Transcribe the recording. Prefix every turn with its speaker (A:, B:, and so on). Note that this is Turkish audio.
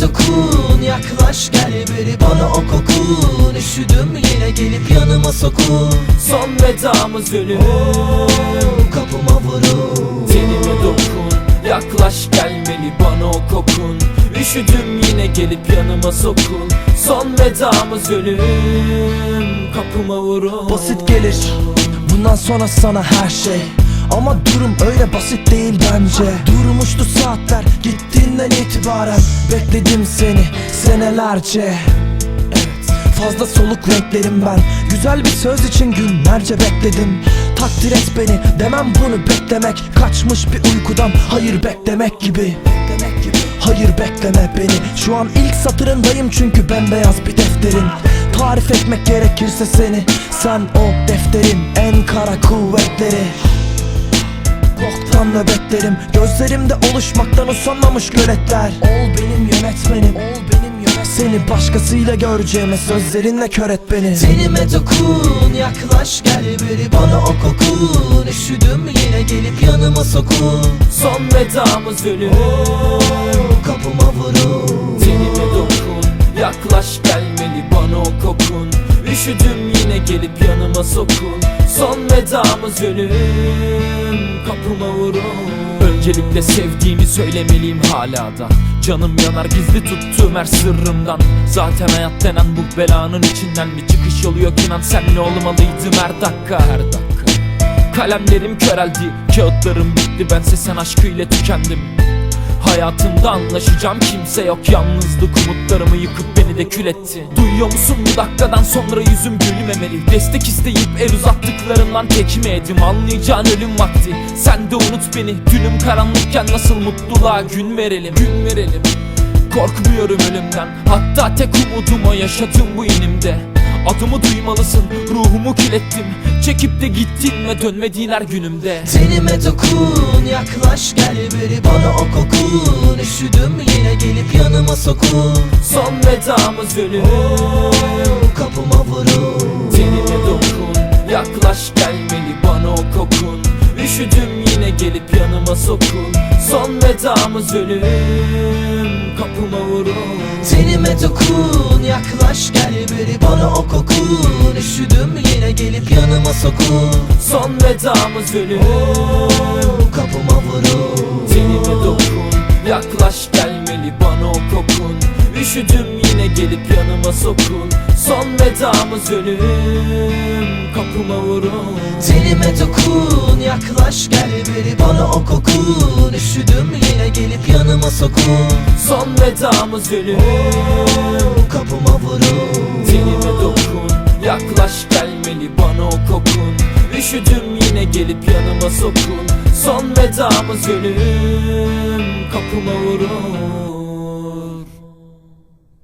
A: dokun Yaklaş gel biri bana o kokun. Üşüdüm yine gelip yanıma sokun.
B: Son vedamız ölüm
A: Kapıma vurun.
B: Tenime dokun Yaklaş gelmeli bana o kokun. Üşüdüm yine gelip yanıma sokun. Son vedamız ölüm Kapıma vurun.
C: Basit gelir Bundan sonra sana her şey ama durum öyle basit değil bence. Durmuştu saatler gittiğinden itibaren Bekledim seni senelerce. Fazla soluk renklerim ben. Güzel bir söz için günlerce bekledim. Takdir et beni demem bunu beklemek. Kaçmış bir uykudan hayır Beklemek gibi. Hayır bekleme beni. Şu an ilk satırındayım çünkü bembeyaz bir defterin Tarif etmek gerekirse seni Sen o defterin en kara kuvvetleri Boktan nöbetlerim. Gözlerimde oluşmaktan usanmamış göletler. Ol benim yönetmenim. Ol benim yönetmenim. Seni başkasıyla göreceğime sözlerinle kör et beni.
A: Tenime dokun Yaklaş gel biri bana o kokun. Üşüdüm yine gelip yanıma sokun.
B: Son vedamız ölüm
A: Kapıma vurun.
B: Tenime dokun Yaklaş gelmeli bana o kokun. Üşüdüm yanıma sokun Son vedamız ölüm Kapıma vurun. Öncelikle sevdiğimi söylemeliyim hala da. Canım yanar gizli tuttuğum her sırrımdan. Zaten hayat denen bu belanın içinden bir çıkış yolu yok. İnan senle olmalıydım her dakika her dakika. Kalemlerim köreldi, kağıtlarım bitti. Bense sen aşkıyla tükendim Hayatımda anlaşacağım kimse yok. Yalnızlık umutlarımı yıkıp beni de kül etti. Duyuyor musun bu dakikadan sonra yüzüm gülmemeli Destek isteyip el uzattıklarından tekme yedim Anlayacağın ölüm vakti. Sen de unut beni. Dünüm karanlıkken nasıl mutluluğa gün verelim? Gün verelim. Korkmuyorum ölümden. Hatta tek umudum o yaşadığım bu inimde Adımı duymalısın ruhumu kilettim Çekip de gittin ve dönmediğin her günümde.
A: Tenime dokun Yaklaş gel biri bana o kokun. Üşüdüm yine gelip yanıma sokun.
B: Son vedamız ölüm
A: Kapıma vurun.
B: Tenime dokun Yaklaş gelmeli bana o kokun. Üşüdüm yine gelip yanıma sokun. Son vedamız ölüm Kapıma vurun
A: Tenime dokun Yaklaş gel biri bana o kokun. Üşüdüm yine gelip yanıma sokun.
B: Son vedamız ölüm
A: Kapıma vurun.
B: Tenime dokun. Yaklaş gelmeli bana o kokun. Üşüdüm yine gelip yanıma sokun. Son vedamız ölüm Kapıma vurun.
A: Tenime dokun. Yaklaş gel biri bana o kokun. Üşüdüm gelip yanıma sokun.
B: Son vedamız ölüm
A: Kapıma vurun.
B: Tenime dokun. Yaklaş gelmeli bana o kokun. Üşüdüm yine gelip yanıma sokun. Son vedamız ölüm Kapıma vurun